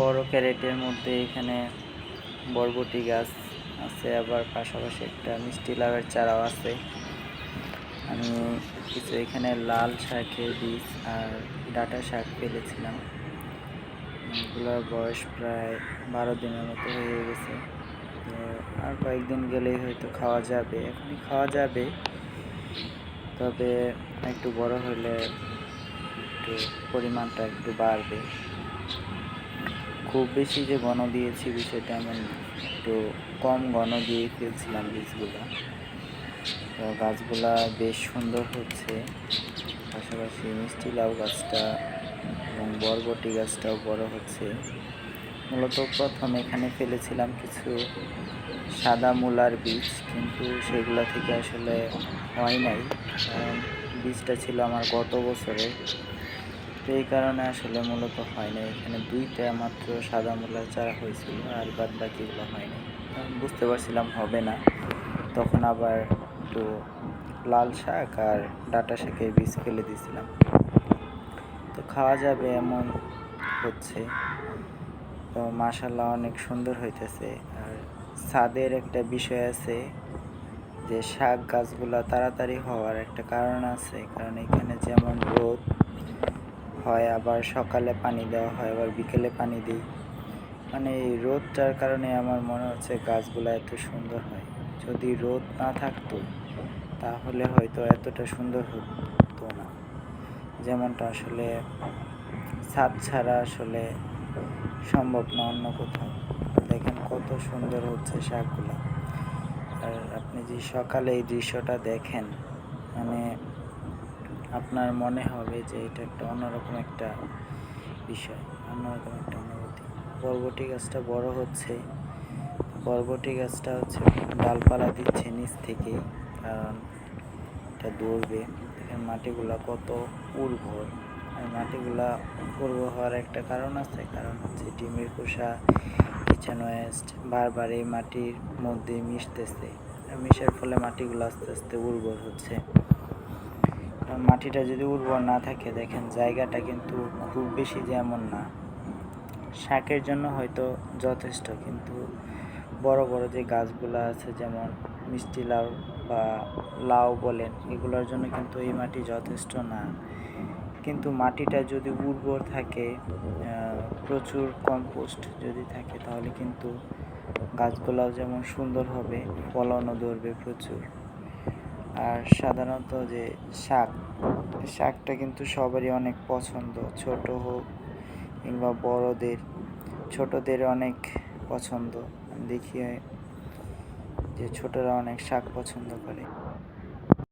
বড় ক্যারেটের মধ্যে এখানে বরবটি গাছ আছে, আবার পাশাপাশি একটা মিষ্টি লাউয়ের চারাও আছে। আমি কিছু এখানে লাল শাকের বীজ আর ডাটা শাক ফেলেছিলাম। এগুলোর বয়স প্রায় বারো দিনের মতো হয়ে গেছে। তো আর কয়েকদিন গেলেই হয়তো খাওয়া যাবে, এখনই খাওয়া যাবে। তবে একটু বড় হলে একটু পরিমাণটা একটু বাড়বে। খুব বেশি যে ঘন দিয়েছি বিষয়টা আমি একটু কম ঘন দিয়ে ফেলছিলাম বীজগুলো। তো গাছগুলা বেশ সুন্দর হচ্ছে। পাশাপাশি মিষ্টি লাউ গাছটা এবং বরবটি গাছটাও বড় হচ্ছে। মূলত প্রথম এখানে ফেলেছিলাম কিছু সাদা মূলার বীজ, কিন্তু সেগুলো থেকে আসলে হয় নাই। বীজটা ছিল আমার গত বছরের। তো এই কারণে আসলে মূলত হয় নাই এখানে দুইটা মাত্র সাদা মূলার চারা হয়েছিল আর বাদ বাকিগুলো হয়নি বুঝতে পারছিলাম হবে না। তখন আবার একটু লাল শাক আর ডাটা শাকের বীজ ফেলে দিয়েছিলাম। তো খাওয়া যাবে এমন হচ্ছে। তো মাশাল্লাহ অনেক সুন্দর হইতেছে। আর ছাদের একটা বিষয় আছে যে শাক গাছগুলা তাড়াতাড়ি হওয়ার একটা কারণ আছে। কারণ এখানে যেমন রোদ হয়, আবার সকালে পানি দেওয়া হয়, আবার বিকেলে পানি দিই। মানে এই রোদটার কারণে আমার মনে হচ্ছে গাছগুলো এত সুন্দর হয়। যদি রোদ না থাকতো, তাহলে হয়তো এতটা সুন্দর হতো না। যেমনটা আসলে ছাদ ছাড়া আসলে সম্ভব না অন্য কোথাও। দেখেন কত সুন্দর হচ্ছে শাকগুলো। আর আপনি যে সকালে এই দৃশ্যটা দেখেন মানে আপনার মনে হবে যে এটা একটা অন্যরকম একটা বিষয়, অন্যরকম একটা অনুভূতি। বরবটি গাছটা বড় হচ্ছে বরবটি গাছটা হচ্ছে ডালপালা দিচ্ছে নিচ থেকে, কারণ এটা দৌড়বে। দেখেন মাটিগুলা কত উর্বর। আর মাটিগুলা উর্বর হওয়ার একটা কারণ আছে, কারণ হচ্ছে ডিমের খোসা কিচেন ওয়েস্ট, বারবার এই মাটির মধ্যে মিশতেছে। মিশার ফলে মাটিগুলো আস্তে আস্তে উর্বর হচ্ছে। মাটিটা যদি উর্বর না থাকে, দেখেন জায়গাটা কিন্তু খুব বেশি যেমন না। শাকের জন্য হয়তো যথেষ্ট, কিন্তু বড় বড় যে গাছগুলো আছে, যেমন মিষ্টি লাউ বা লাউ বলেন, এগুলোর জন্য কিন্তু এই মাটি যথেষ্ট না। কিন্তু মাটিটা যদি উর্বর থাকে প্রচুর কম্পোস্ট যদি থাকে, তাহলে কিন্তু গাছগুলাও যেমন সুন্দর হবে, ফলনও ধরবে প্রচুর। আর সাধারণত যে শাক, শাকটা কিন্তু সবারই অনেক পছন্দ, ছোট হোক কিংবা বড়দের। ছোটদের অনেক পছন্দ। দেখি যে ছোটরা অনেক শাক পছন্দ করে।